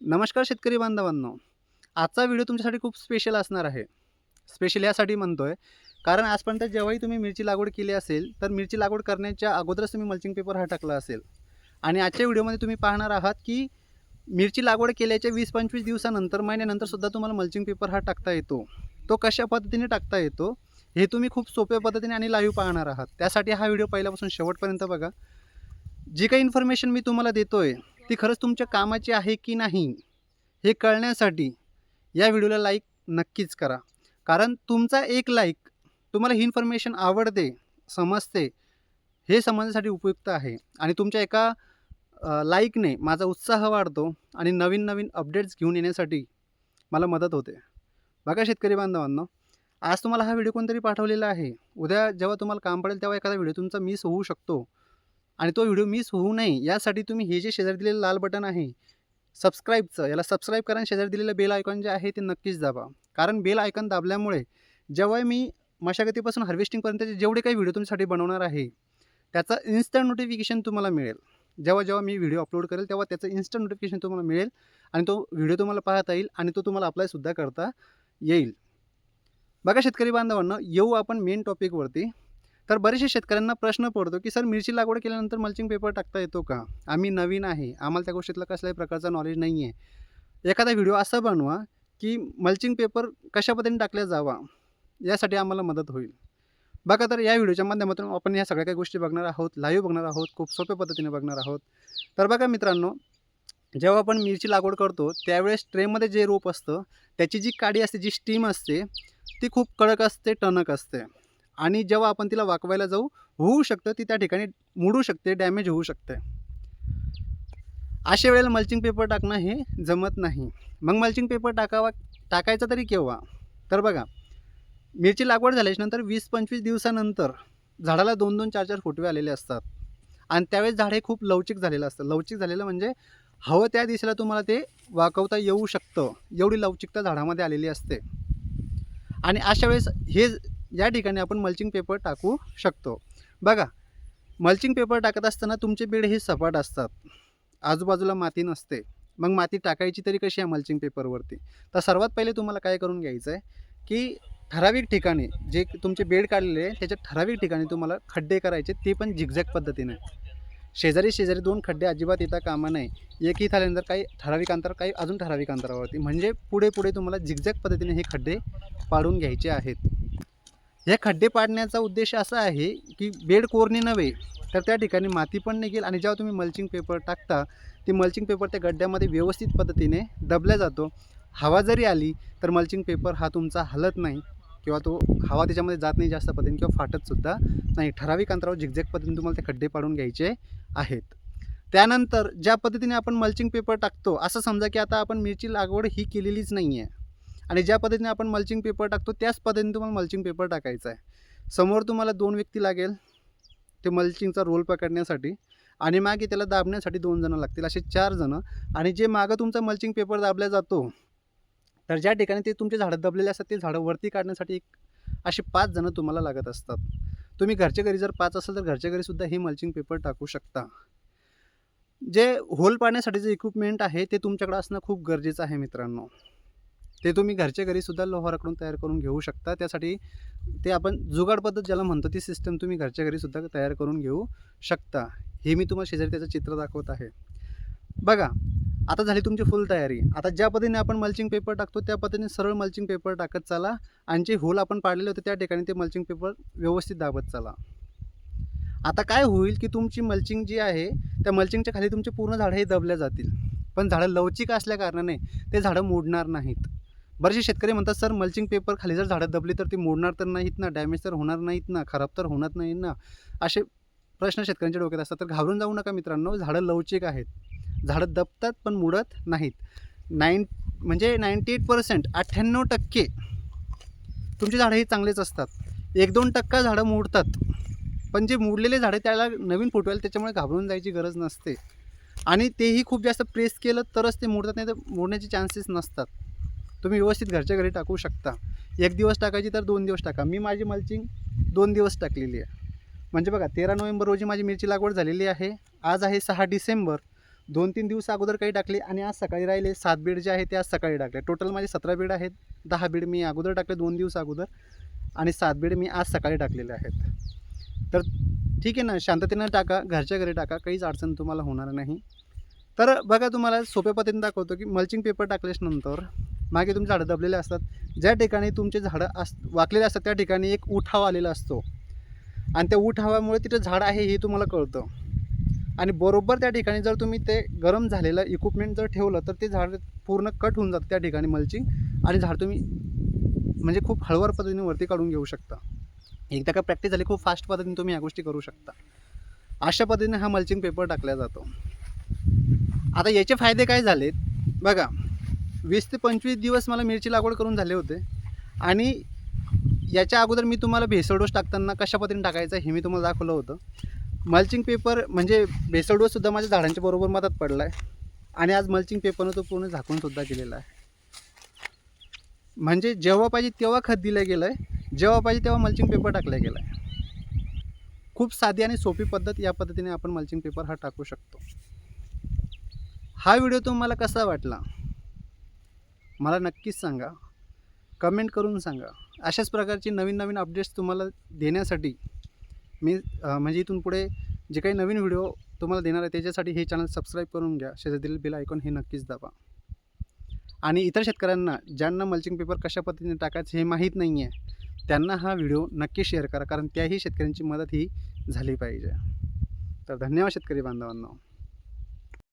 नमस्कार शेतकरी बांधवांनो. आजचा व्हिडिओ तुमच्यासाठी खूप स्पेशल असणार आहे. स्पेशल यासाठी म्हणतो आहे कारण आजपर्यंत जेव्हाही तुम्ही मिरची लागवड केली असेल तर मिरची लागवड करण्याच्या अगोदरच तुम्ही मल्चिंग पेपर हा टाकला असेल. आणि आजच्या व्हिडिओमध्ये तुम्ही पाहणार आहात की मिरची लागवड केल्याच्या वीस पंचवीस दिवसानंतर महिन्यानंतरसुद्धा तुम्हाला मल्चिंग पेपर हा टाकता येतो. तो कशा पद्धतीने टाकता येतो हे तुम्ही खूप सोप्या पद्धतीने आणि लाईव्ह पाहणार आहात. त्यासाठी हा व्हिडिओ पहिल्यापासून शेवटपर्यंत बघा. जी काही इन्फॉर्मेशन मी तुम्हाला देतो आहे ती खरंच तुमच्या कामाची आहे की नाही हे कळण्यासाठी या व्हिडिओला लाईक नक्कीच करा. कारण तुमचा एक लाईक तुम्हाला ही इन्फॉर्मेशन आवडते समजते हे समजण्यासाठी उपयुक्त आहे. आणि तुमच्या एका लाईकने माझा उत्साह वाढतो आणि नवीन नवीन अपडेट्स घेऊन येण्यासाठी मला मदत होते. बघा शेतकरी बांधवांनो आज तुम्हाला हा व्हिडिओ कोणतरी पाठवलेला आहे. उद्या जेव्हा तुम्हाला काम पडेल तेव्हा एखादा व्हिडिओ तुमचा मिस होऊ शकतो. आणि तो व्हिडिओ मिस होऊ नये. यासाठी तुम्ही हे जे शेजारी दिलेलं लाल बटन आहे सबस्क्राईबचं याला सबस्क्राईब करा आणि शेजारी दिलेलं बेल आयकॉन जे आहे ते नक्कीच दाबा. कारण बेल आयकॉन दाबल्यामुळे जेव्हा मी मशागतीपासून हार्वेस्टिंगपर्यंतचे जेवढे काही व्हिडिओ तुमच्यासाठी बनवणार आहे त्याचा इन्स्टंट नोटिफिकेशन तुम्हाला मिळेल. जेव्हा जेव्हा मी व्हिडिओ अपलोड करेल तेव्हा त्याचं इन्स्टंट नोटिफिकेशन तुम्हाला मिळेल आणि तो व्हिडिओ तुम्हाला पाहता येईल आणि तो तुम्हाला अप्लायसुद्धा करता येईल. बघा शेतकरी बांधवांना येऊ आपण मेन टॉपिकवरती तर बरेचसे शेतकऱ्यांना प्रश्न पडतो की सर मिरची लागवड केल्यानंतर मल्चिंग पेपर टाकता येतो का? आम्ही नवीन आहे आम्हाला त्या गोष्टीतला कसल्याही प्रकारचा नॉलेज नाही आहे एखादा व्हिडिओ असा बनवा की मल्चिंग पेपर कशा पद्धतीने टाकला जावा यासाठी आम्हाला मदत होईल. बघा तर या व्हिडिओच्या माध्यमातून आपण या सगळ्या काही गोष्टी बघणार आहोत लाईव्ह बघणार आहोत खूप सोप्या पद्धतीने बघणार आहोत. तर बघा मित्रांनो जेव्हा आपण मिरची लागवड करतो त्यावेळेस ट्रेमध्ये जे रोप असतं त्याची जी काडी असते जी स्टीम असते ती खूप कडक असते टणक असते. आणि जेव्हा आपण तिला वाकवायला जाऊ होऊ शकतं ती त्या ठिकाणी मुडू शकते डॅमेज होऊ शकते. अशा वेळेला मल्चिंग पेपर टाकणं हे जमत नाही. मग मल्चिंग पेपर टाकावा टाकायचा तरी केव्हा? तर बघा मिरची लागवड झाल्याच्यानंतर वीस पंचवीस दिवसानंतर झाडाला दोन दोन चार चार फुटवे आलेले असतात. आणि त्यावेळेस झाड हे खूप लवचिक झालेलं असतं. लवचिक झालेलं म्हणजे हवं त्या दिशेला तुम्हाला ते वाकवता येऊ शकतं. एवढी लवचिकता झाडामध्ये आलेली असते. आणि अशा वेळेस हे या ठिकाणी आपण मल्चिंग पेपर टाकू शकतो. बघा मल्चिंग पेपर टाकत असताना तुमचे बेड हे सपाट असतात. आजूबाजूला माती नसते. मग माती टाकायची तरी कशी आहे मल्चिंग पेपरवरती तर सर्वात पहिले तुम्हाला काय करून घ्यायचं आहे की ठराविक ठिकाणी जे तुमचे बेड काढलेले आहे त्याच्या ठराविक ठिकाणी तुम्हाला खड्डे करायचे ते पण झिगझॅग पद्धतीने. शेजारी शेजारी दोन खड्डे अजिबात येता कामा नाही एकही झाल्यानंतर काही ठराविक अंतर काही अजून ठराविक अंतरावरती. म्हणजे पुढे पुढे तुम्हाला झिगझॅग पद्धतीने हे खड्डे पाडून घ्यायचे आहेत. हे खड्डे पाडण्याचा उद्देश असा आहे की बेड कोरणे नव्हे तर त्या ठिकाणी माती पण निघेल आणि जेव्हा तुम्ही मल्चिंग पेपर टाकता ती मल्चिंग पेपर त्या गड्ड्यामध्ये व्यवस्थित पद्धतीने दबल्या जातो. हवा जरी आली तर मल्चिंग पेपर हा तुमचा हलत नाही किंवा तो हवा त्याच्यामध्ये जात नाही जास्त पद्धतीने किंवा फाटतसुद्धा नाही. ठराविक अंतरावर झिकझॅक पद्धतीने तुम्हाला ते खड्डे पाडून घ्यायचे आहेत. त्यानंतर ज्या पद्धतीने आपण मल्चिंग पेपर टाकतो असं समजा की आता आपण मिरची लागवड ही केलेलीच नाही आहे आणि ज्या पद्धतीने आपण मल्चिंग पेपर टाकतो त्याच पद्धतीने तुम्हाला मल्चिंग पेपर टाकायचा आहे. समोर तुम्हाला दोन व्यक्ती लागेल ते मल्चिंगचा रोल पकडण्यासाठी आणि मागे त्याला दाबण्यासाठी दोन जणं लागतील असे चार जणं. आणि जे मागं तुमचा मल्चिंग पेपर दाबला जातो तर ज्या ठिकाणी ते तुमचे झाडं दबलेले असतात ते झाडं वरती काढण्यासाठी एक असे पाच जणं तुम्हाला लागत असतात. तुम्ही घरच्या घरी जर पाच असेल तर घरच्या घरीसुद्धा हे मल्चिंग पेपर टाकू शकता. जे होल पाडण्यासाठी इक्विपमेंट आहे ते तुमच्याकडे असणं खूप गरजेचं आहे मित्रांनो. ते तुम्ही घरच्या घरीसुद्धा लोहाराकडून तयार करून घेऊ शकता. त्यासाठी ते आपण जुगाड पद्धत ज्याला म्हणतो ती सिस्टम तुम्ही घरच्या घरीसुद्धा तयार करून घेऊ शकता. हे मी तुम्हाला शेजारी त्याचं चित्र दाखवत आहे. बघा आता झाली तुमची फुल तयारी. आता ज्या पद्धतीने आपण मल्चिंग पेपर टाकतो त्या पद्धतीने सरळ मल्चिंग पेपर टाकत चाला आणि जे होल आपण पाडलेले होते त्या ठिकाणी ते मल्चिंग पेपर व्यवस्थित दाबत चाला. आता काय होईल की तुमची मल्चिंग जी आहे त्या मल्चिंगच्या खाली तुमचे पूर्ण झाडं हे दबल्या जातील. पण झाडं लवचिक असल्या कारणाने ते झाडं मोडणार नाहीत. बरेचसे शेतकरी म्हणतात सर मल्चिंग पेपर खाली जर झाडं दबली तर ती मोडणार तर नाहीत ना डॅमेज तर होणार नाहीत ना खराब तर होणार नाही ना? असे प्रश्न शेतकऱ्यांच्या डोक्यात असतात. तर घाबरून जाऊ नका मित्रांनो झाडं लवचिक आहेत. झाडं दबतात पण मुडत नाहीत. नाईन म्हणजे नाईंटी एट पर्सेंट अठ्ठ्याण्णव टक्के तुमची झाडं ही चांगलेच असतात. एक दोन टक्का झाडं मोडतात. पण जे मोडलेले झाडं त्याला नवीन फुटवेल त्याच्यामुळे घाबरून जायची गरज नसते. आणि तेही खूप जास्त प्रेस केलं तरच ते मोडतात नाही तर मोडण्याचे चान्सेस नसतात. तुम्ही व्यवस्थित घरच्या घरी टाकू शकता. एक दिवस टाकायची तर दोन दिवस टाका. मी माझी मल्चिंग दोन दिवस टाकलेली आहे. म्हणजे बघा तेरा नोव्हेंबर रोजी माझी मिरची लागवड झालेली आहे. आज आहे सहा डिसेंबर. दोन तीन दिवस अगोदर काही टाकले आणि आज सकाळी राहिले सात बीड जे आहे ते आज सकाळी टाकले. टोटल माझे सतरा बीड आहेत दहा बीड मी अगोदर टाकले दोन दिवस अगोदर आणि सात बीड मी आज सकाळी टाकलेले आहेत. तर ठीक आहे ना शांततेनं टाका घरच्या घरी टाका काहीच अडचण तुम्हाला होणार नाही. तर बघा तुम्हाला सोप्या पद्धतीने दाखवतो की मल्चिंग पेपर टाकल्याच्यानंतर मागे तुमचे झाडं दबलेले असतात. ज्या ठिकाणी तुमचे झाडं अस वाकलेले असतात त्या ठिकाणी एक उठाव आलेला असतो. आणि त्या उठावामुळे तिथं झाड आहे हे तुम्हाला कळतं. आणि बरोबर त्या ठिकाणी जर तुम्ही ते गरम झालेलं इक्विपमेंट जर ठेवलं तर ते झाड पूर्ण कट होऊन जातं त्या ठिकाणी मल्चिंग आणि झाड तुम्ही म्हणजे खूप हळवार पद्धतीने वरती काढून घेऊ शकता. एकदा का प्रॅक्टिस झाली खूप फास्ट पद्धतीने तुम्ही या गोष्टी करू शकता. अशा पद्धतीने हा मल्चिंग पेपर टाकला जातो. आता याचे फायदे काय झालेत? बघा वीस ते पंचवीस दिवस मला मिरची लागवड करून झाले होते. आणि याच्या अगोदर मी तुम्हाला भेसळ डोस टाकताना कशा पद्धतीने टाकायचा हे मी तुम्हाला दाखवलं होतं. मल्चिंग पेपर म्हणजे भेसळ डोससुद्धा माझ्या झाडांच्या बरोबर मदत पडला आहे आणि आज मल्चिंग पेपरनं तो पूर्ण झाकूनसुद्धा केलेला आहे. म्हणजे जेव्हा पाहिजे तेव्हा खत दिलं गेलं आहे जेव्हा पाहिजे तेव्हा मल्चिंग पेपर टाकला गेला आहे खूप साधी आणि सोपी पद्धत या पद्धतीने आपण मल्चिंग पेपर हा टाकू शकतो. हा व्हिडिओ तुम्हाला कसा वाटला? मला नक्कीच सांगा. कमेंट करून सांगा. अशाच प्रकारची नवीन नवीन अपडेट्स तुम्हाला देण्यासाठी मी म्हणजे इथून पुढे जे काही नवीन व्हिडिओ तुम्हाला देणार आहे त्याच्यासाठी हे चॅनल सबस्क्राईब करून घ्या. शेजारील बिल आयकॉन हे नक्कीच दाबा. आणि इतर शेतकऱ्यांना ज्यांना मल्चिंग पेपर कशा पद्धतीने टाकायचं हे माहीत नाही आहे त्यांना हा व्हिडिओ नक्की शेअर करा कारण त्याही शेतकऱ्यांची मदत ही झाली पाहिजे. तर धन्यवाद शेतकरी बांधवांना.